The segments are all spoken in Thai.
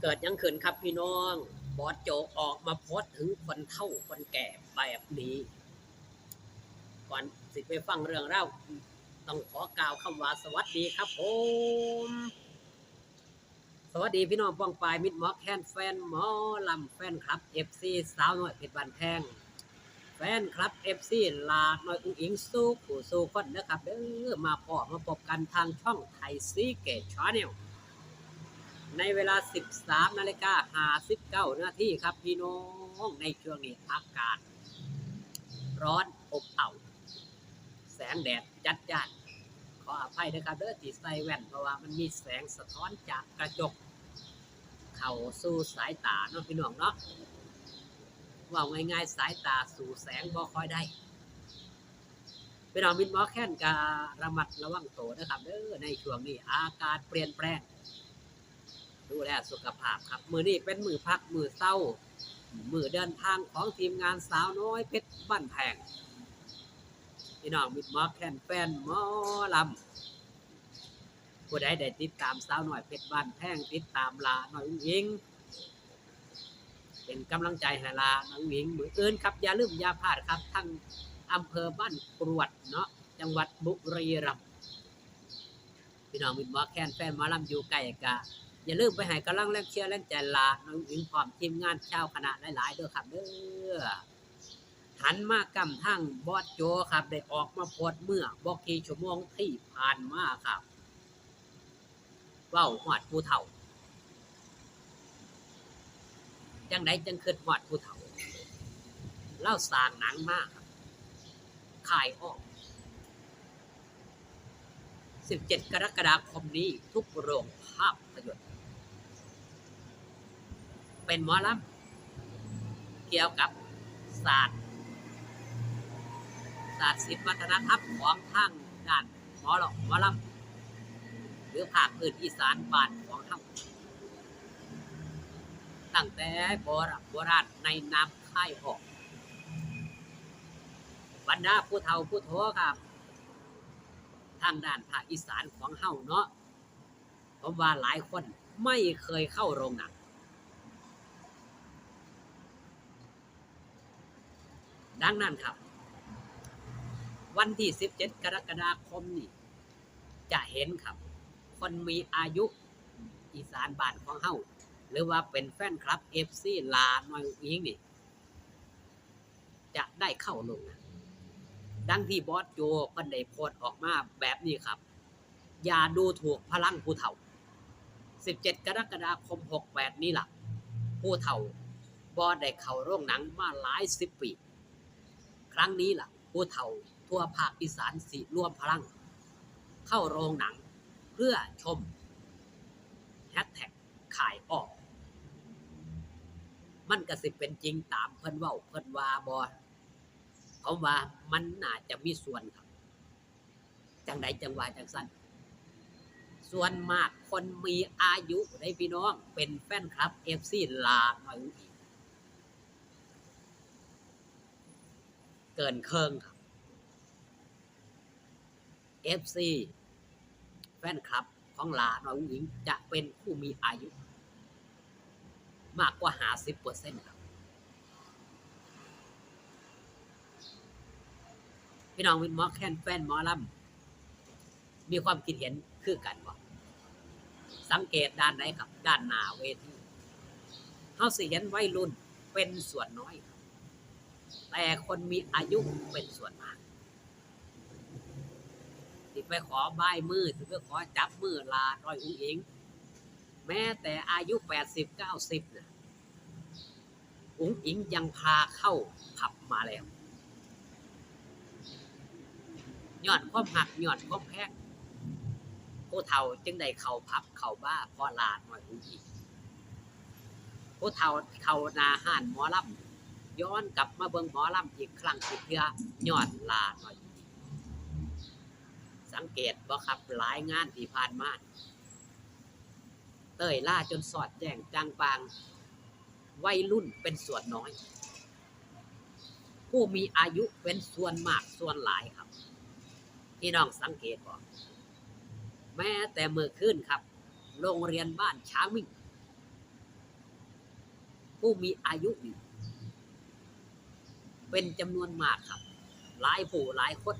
เกิดยังขึ้นครับพี่น้อง บอสโจออกมาโพสถึงคนเฒ่าคนแก่แบบนี้ ก่อนสิไปฟังเรื่องเล่าต้องขอกล่าวคำว่าสวัสดีครับผมสวัสดีพี่น้องป้องปลายมิดหมอแคนแฟนหมอลำแฟนคลับเอฟซีสาวน้อยเพชรบันแพงแฟนคลับเอฟซีลาน้อยอุ้งอิงสู้ผู้สู้คนนะครับเด้อมาพอมาพบกันทางช่องไทยซีเกตชาแนล ในเวลา 13นาฬิกา59นาทีครับ พี่น้องในช่วงนี้อากาศ ร้อนอบอ้าวแสงแดดจัดจ้านขออภัยนะครับเด้อที่ใส่แว่นเพราะว่ามันมีแสงสะท้อนจากกระจก เข้าสู่สายตาเนาะพี่น้องเนาะว่าง่ายๆสายตาสู่แสงบ่ค่อยได้พี่น้องมิดหมอแค้นการระมัดระวังตัวนะครับเด้อในช่วงนี้อากาศเปลี่ยนแปลง ดูแลสุขภาพครับ มือนี้เป็นมือพักมือเศร้า มือเดินทางของทีมงานสาวน้อยเพชรบ้านแพงพี่น้องมิดหมอแคนแฟนหมอลำผู้ใดได้ติดตามสาวน้อยเพชรบ้านแพงติดตามลาหน้อยอุ้งอิงเป็นกำลังใจให้ลาน้องหญิงมืออื่นครับอย่าลืมอย่าพลาดครับทั้งอำเภอบ้านกรวดเนาะจังหวัดบุรีรัมย์พี่น้องมิดหมอแคนแฟนหมอลำอยู่ใกล้กะ อย่าลืมไปให้กำลังแรงเชียร์แรงใจลาน้องอิงพร้อมทีมงานชาวคณะหลายๆเด้อครับเด้อหันมากำทั้งบอสโจครับ ได้ออกมาโพสเมื่อบอกกี่ชั่วโมงที่ผ่านมาครับเว้าหอดผู้เฒ่า จังไดจังคิดหอดผู้เฒ่า เล่าสร้างหนังมากครับขายออก 17 กรกฎาคมนี้ทุกโรงภาพยนตร์ เป็นหมอลำเกี่ยวกับศาสตร์ศาสตร์ศิลปวัฒนธรรมของทางด้านหมอหลอกหมอลำหรือภาคพื้นอีสานบ้านของเฮาตั้งแต่โบราณโบราณในนามค่ายหอกบรรดาผู้เฒ่าผู้โทครับ ทางด้านภาคอีสานของเฮาเนาะผมว่าหลายคนไม่เคยเข้าโรงหนัง ดังนั้นครับ วันที่ 17 กรกฎาคมนี้จะเห็นครับ คนมีอายุอีสานบ้านของเฮาหรือว่าเป็นแฟนคลับเอฟซีลาหน่อยอิงนี่ จะได้เข้าโรงนังดังที่บอสโจเพิ่นได้โพสออกมาแบบนี้ครับ อย่าดูถูกพลังผู้เฒ่า 17 กรกฎาคม 68 นี่ล่ะ ผู้เฒ่าบอสได้เข้าโรงหนังมาหลายสิบปี ครั้งนี้ล่ะ ผู้เฒ่าทั่วภาคอีสานสิร่วมพลัง เข้าโรงหนังเพื่อชมแฮชแท็กขายออก มันก็สิเป็นจริงตามเพิ่นเว้าเพิ่นว่าบอผมว่ามันน่าจะมีส่วนครับ จังใดจังวะจังสั้นส่วนมากคนมีอายุในพี่น้องเป็นแฟนคลับเอฟซีลาหน่อยอีก เกินเคิงครับเอฟซีแฟนคลับของหลาน่อยหญิงจะเป็นผู้มีอายุ มากกว่าหาสิบเปอร์เซ็นต์ครับ พี่น้องเป็นมอแคนแฟนมอลำมีความคิดเห็นคือกันบ่สังเกตด้านไหนครับ ด้านหน้าเวทีเฮาสิเห็นวัยรุ่นเป็นส่วนน้อยครับ แต่คนมีอายุเป็นส่วนมากที่ไปขอบายมือที่ไปขอจับมือลาร้อยอุ้งอิง แม้แต่อายุแปดสิบเก้าสิบนะอุ้งอิงยังพาเข้าผับมาแล้วย้อนความหักย้อนความแพงผู้เฒ่าจึงได้เข้าพับเข้าบ้าพอลาหน่อยอุ้งอิงผู้เฒ่าเข้านาห้านหมอลำ ย้อนกลับมาเบิ่งหมอลำอีกครั้งอีกเพื่อย้อนลาหน่อย สังเกตบ่ครับหลายงานที่ผ่านมาเต้ยล่าจนสอดแจ้งจางปาง วัยรุ่นเป็นส่วนน้อย ผู้มีอายุเป็นส่วนมากส่วนหลายครับ พี่น้องสังเกตบ่แม้แต่เมื่อคืนครับ โรงเรียนบ้านช้างมิ่ง ผู้มีอายุอยู่ เป็นจำนวนมากครับ หลายผู้หลายคน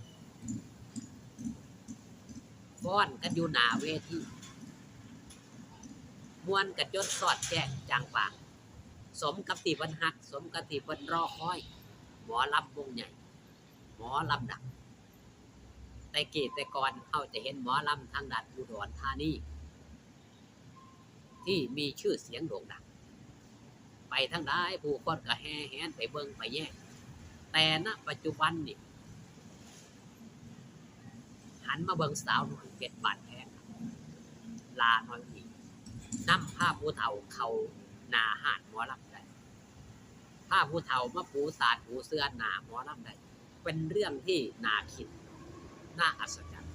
ฟ้อนกันอยู่หนาเวทีมวนกันจนสอดแจ้งจางปาง สมกับตีบันหัก สมกับตีบันรอคอย หมอลำวงใหญ่ หมอลำดังแต่เกตแต่ก่อนเขาจะเห็นหมอลำทางดัดอุดรธานีที่มีชื่อเสียงโด่งดัง ไปทั้งได้ผู้คนก็แห่แหนไปเบิงไปแย่ง แต่ณปัจจุบันนี่หันมาเบิงสาวหน่อยเก็ดบาดแพงลาหน่อยอีกนำผ้าผู้เฒ่าเขานาหาดหมอลำได้ผ้าผู้เฒ่ามาปูสาดปูเสื้อหนาหมอลำได้เป็นเรื่องที่น่าคิดน่าอัศจรรย์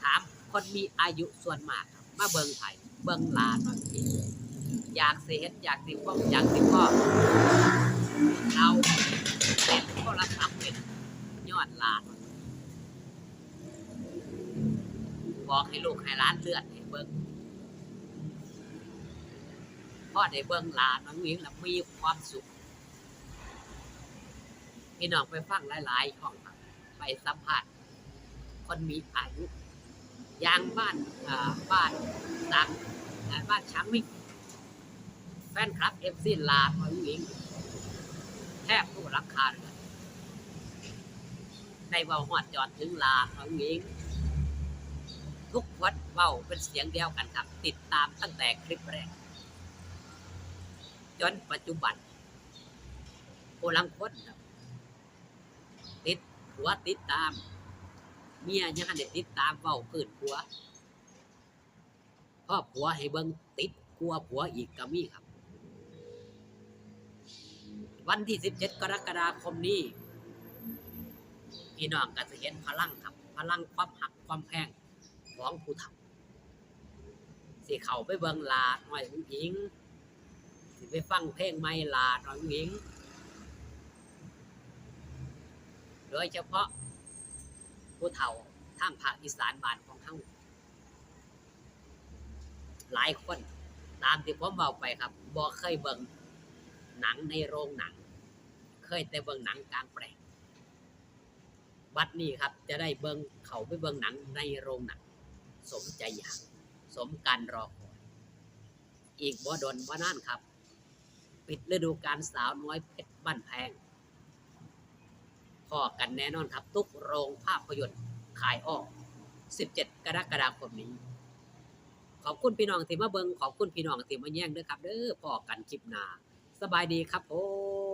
ถามคนมีอายุส่วนมากมาเบิงไผ่เบิงลานบางทีอยากสิเห็นอยากสิพ่ออยากสิพ่อ เอาเป็นโทรศัพท์เป็นยอดหลานบอกให้ลูกให้หล้านเลือดให้เบิงพ่อได้เบิงหลานน้องหญิงแล้วมีความสุขพี่น้องไปฟังหลายๆช่องไปสัมผัสคนมีอายุยางบ้านบ้านต่างอ่าบ้านช้างมิกแฟนคลับเอฟซีลาพอหญิง แทบทุกราคาเลยในเบาหอดจอดถึงลาพอหญิง ทุกวัดเบาเป็นเสียงเดียวกันครับ ติดตามตั้งแต่คลิปแรก จนปัจจุบันโอลังคนครับ ติดผัวติดตาม เมียยังหันได้ติดตามเฝ้าพื้นผัวพ่อผัวให้เบิ่งติดกลัวผัวอีกก็มีครับ วันที่ 17 กรกฎาคมนี้ พี่น้องก็จะเห็นพลังครับ พลังความหักความแพงของผู้ทำสิเข้าไปเบิ่งลาหน่อยหญิงสิไปฟังเพลงไม่ลาหน่อยหญิง โดยเฉพาะผู้เฒ่าทางภาคอีสานบ้านของเขาหลายคน ตามที่ผมบอกไปครับบ่เคยเบิ่ง หนังในโรงหนัง เคยแต่เบิ่งหนังกลางแปลงบัดนี้ครับ จะได้เบิ่งเขาไปเบิ่งหนังในโรงหนัง สมใจอยาก สมการรอคอยอีกบ่ดนบ่นานครับ ปิดฤดูกาลสาวน้อยเพชรบ้านแพงพอกันแน่นอนครับ ทุกโรงภาพยนตร์ขายออก 17 กรกฎาคมนี้ ขอบคุณพี่น้องที่มาเบิงขอบคุณพี่น้องที่มาแย่งด้วยครับเด้อพอกันคลิปหน้า สบายดีครับผม